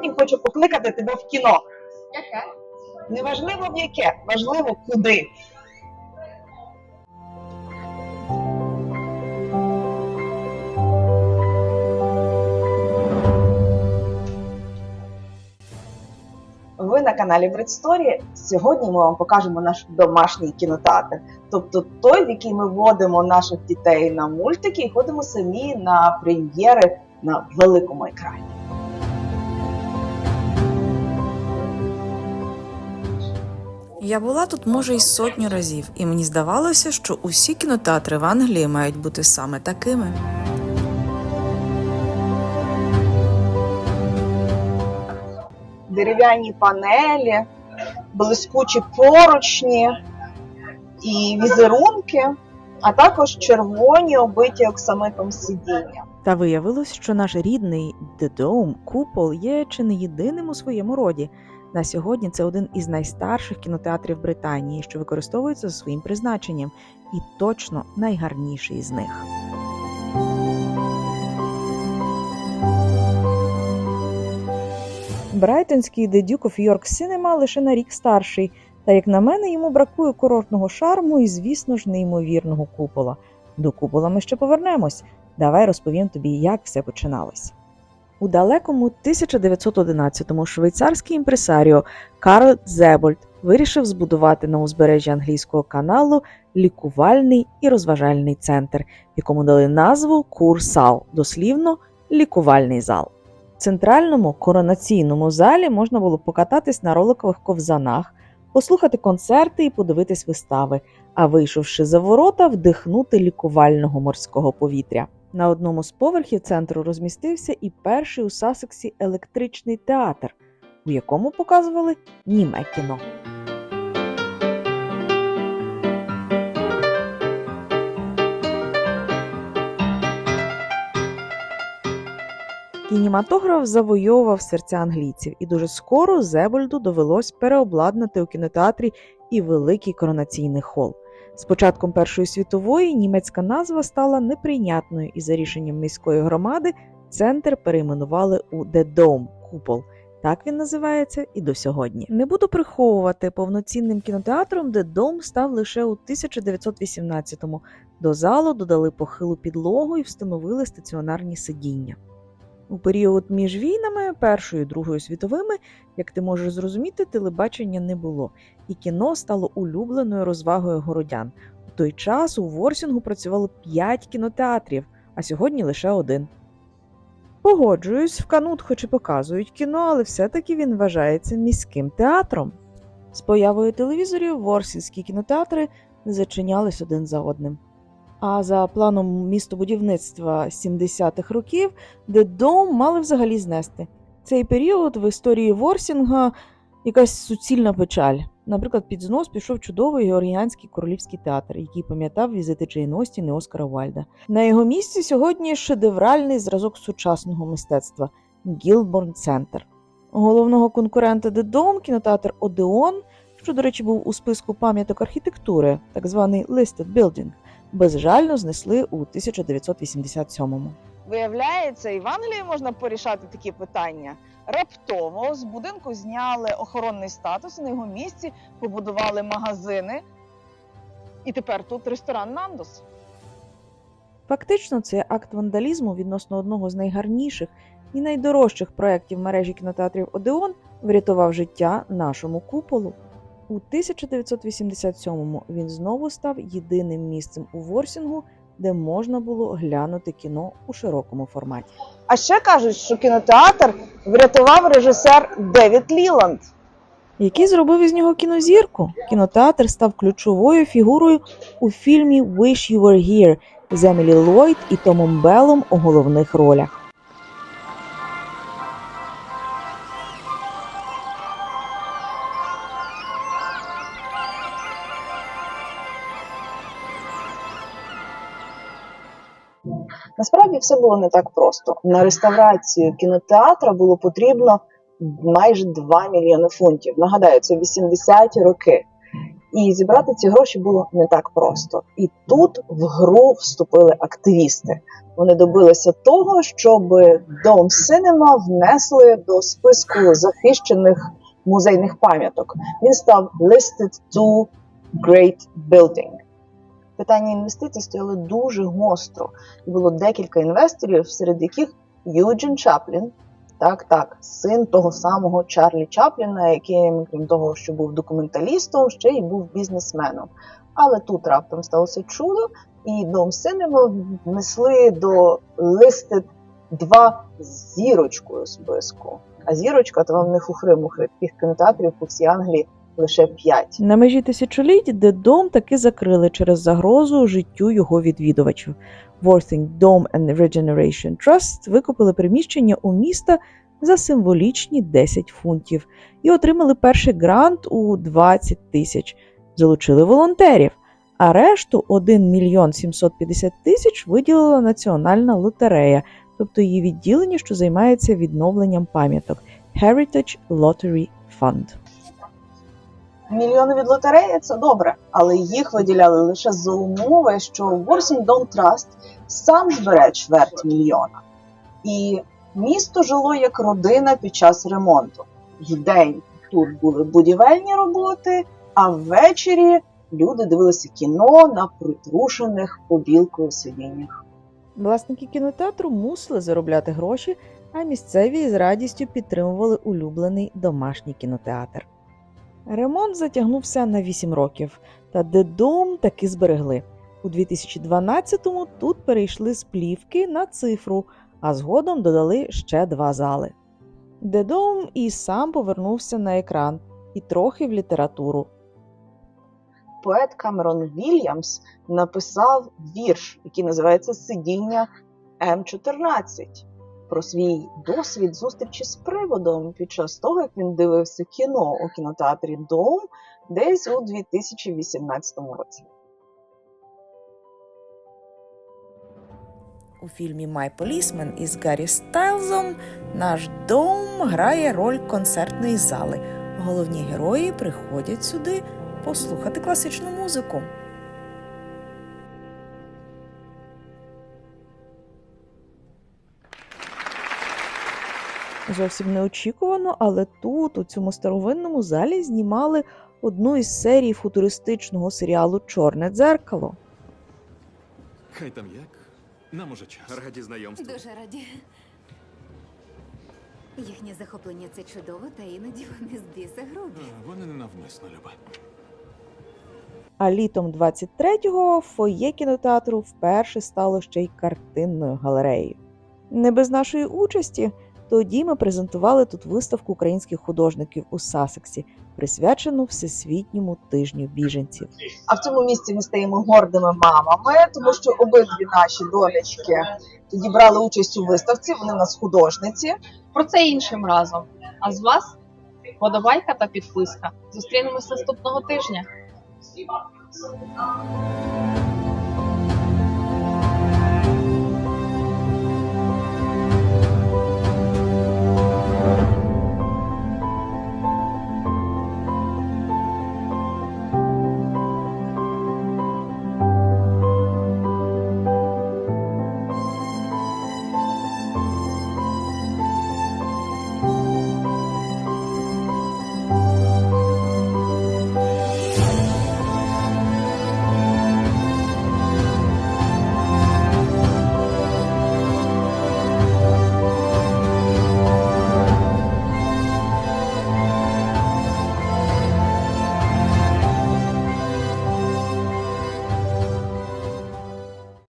сьогодні хочу покликати тебе в кіно. Яке? Неважливо в яке, важливо куди. Ви на каналі Бредсторі. Сьогодні ми вам покажемо наш домашній кінотеатр, тобто той, в який ми водимо наших дітей на мультики і ходимо самі на прем'єри на великому екрані. Я була тут може й сотню разів, і мені здавалося, що усі кінотеатри в Англії мають бути саме такими. дерев'яні панелі, блискучі поручні і візерунки, а також червоні обиті оксамитом сидіння. Та виявилось, що наш рідний The Dome, купол є чи не єдиним у своєму роді. На сьогодні це один із найстарших кінотеатрів Британії, що використовується за своїм призначенням, і точно найгарніший з них. Брайтонський The Duke of York Cinema лише на рік старший, та як на мене, йому бракує курортного шарму і, звісно ж, неймовірного купола. До купола ми ще повернемось. Давай розповім тобі, як все починалось. У далекому 1911-му швейцарський імпресаріо Карл Зебольд вирішив збудувати на узбережжі англійського каналу лікувальний і розважальний центр, якому дали назву Курсал, дослівно лікувальний зал. В центральному коронаційному залі можна було покататись на роликових ковзанах, послухати концерти і подивитись вистави, а вийшовши за ворота, вдихнути лікувального морського повітря. На одному з поверхів центру розмістився і перший у Сасексі електричний театр, у якому показували німе кіно. Кінематограф завойовував серця англійців, і дуже скоро Зебольду довелось переобладнати у кінотеатрі і великий коронаційний хол. З початком Першої світової німецька назва стала неприйнятною, і за рішенням міської громади центр перейменували у Dome – купол. Так він називається і до сьогодні. Не буду приховувати, повноцінним кінотеатром The Dome став лише у 1918-му. До залу додали похилу підлогу і встановили стаціонарні сидіння. У період між війнами, Першою і Другою світовими, як ти можеш зрозуміти, телебачення не було, і кіно стало улюбленою розвагою городян. У той час у Ворсінгу працювало 5 кінотеатрів, а сьогодні лише один. Погоджуюсь, в Канут хоч і показують кіно, але все-таки він вважається міським театром. З появою телевізорів ворсінські кінотеатри не зачинялись один за одним. А за планом містобудівництва 70-х років, де дом мали взагалі знести. Цей період в історії Ворсінга якась суцільна печаль. Наприклад, під знос пішов чудовий георгіанський королівський театр, який пам'ятав візити Джейн Остін і Оскара Вальда. На його місці сьогодні шедевральний зразок сучасного мистецтва Гілборн Центр. Головного конкурента Dome кінотеатр Одеон, що, до речі, був у списку пам'яток архітектури, так званий Listed Building, безжально знесли у 1987-му. Виявляється, і в Англії можна порішати такі питання. Раптово з будинку зняли охоронний статус, і на його місці побудували магазини. І тепер тут ресторан Нандос. Фактично, це акт вандалізму відносно одного з найгарніших і найдорожчих проєктів мережі кінотеатрів Одеон врятував життя нашому куполу. У 1987-му він знову став єдиним місцем у Ворсінгу, де можна було глянути кіно у широкому форматі. А ще кажуть, що кінотеатр врятував режисер Девід Ліланд. який зробив із нього кінозірку. Кінотеатр став ключовою фігурою у фільмі Wish You Were Here з Емілі Ллойд і Томом Беллом у головних ролях. Насправді все було не так просто. На реставрацію кінотеатра було потрібно майже 2 мільйони фунтів. Нагадаю, це 80-ті роки. І зібрати ці гроші було не так просто. І тут в гру вступили активісти. Вони добилися того, щоб Dome Cinema внесли до списку захищених музейних пам'яток. Він став listed to Great Building. Питання інвестицій стояло дуже гостро. Було декілька інвесторів, серед яких Юджин Чаплін, так, так, син того самого Чарлі Чапліна, який, крім того, що був документалістом, ще й був бізнесменом. Але тут раптом сталося чудо, і Дом Синема внесли до listed два зірочкою списку. А зірочка то вам не хухри-мухри. Таких кінотеатрів по всій Англії лише п'ять. На межі тисячоліть, де дом таки закрили через загрозу життю його відвідувачів. Worthing Dome and Regeneration Trust викупили приміщення у міста за символічні 10 фунтів і отримали перший грант у 20 тисяч. Залучили волонтерів, а решту 1 мільйон 750 тисяч виділила Національна лотерея, тобто її відділення, що займається відновленням пам'яток Heritage Lottery Fund. Мільйони від лотереї це добре, але їх виділяли лише за умови, що Worthington Trust сам збере чверть мільйона. І місто жило як родина під час ремонту. Вдень тут були будівельні роботи, а ввечері люди дивилися кіно на притрушених побілкою сидіннях. Власники кінотеатру мусили заробляти гроші, а місцеві з радістю підтримували улюблений домашній кінотеатр. Ремонт затягнувся на 8 років, та дедом таки зберегли. У 2012-му тут перейшли з плівки на цифру, а згодом додали ще два зали. Дедом і сам повернувся на екран, і трохи в літературу. Поет Камерон Вільямс написав вірш, який називається Сидіння М14 про свій досвід зустрічі з приводом під час того, як він дивився кіно у кінотеатрі Дом десь у 2018 році. У фільмі «My Policeman» із Гаррі Стайлзом наш дом грає роль концертної зали. Головні герої приходять сюди послухати класичну музику. Зовсім неочікувано, але тут, у цьому старовинному залі, знімали одну із серій футуристичного серіалу Чорне дзеркало. Хай там як. Нам уже час. Раді знайомству. Дуже раді. Їхнє захоплення це чудово, та іноді вони з біса грубі. А, Вони ненавмисно, Люба. А літом 23-го фоє кінотеатру вперше стало ще й картинною галереєю. Не без нашої участі. Тоді ми презентували тут виставку українських художників у Сасексі, присвячену Всесвітньому тижню біженців. А в цьому місці ми стаємо гордими мамами, тому що обидві наші донечки тоді брали участь у виставці. Вони в нас художниці. Про це іншим разом. А з вас подобайка та підписка. Зустрінемось наступного тижня.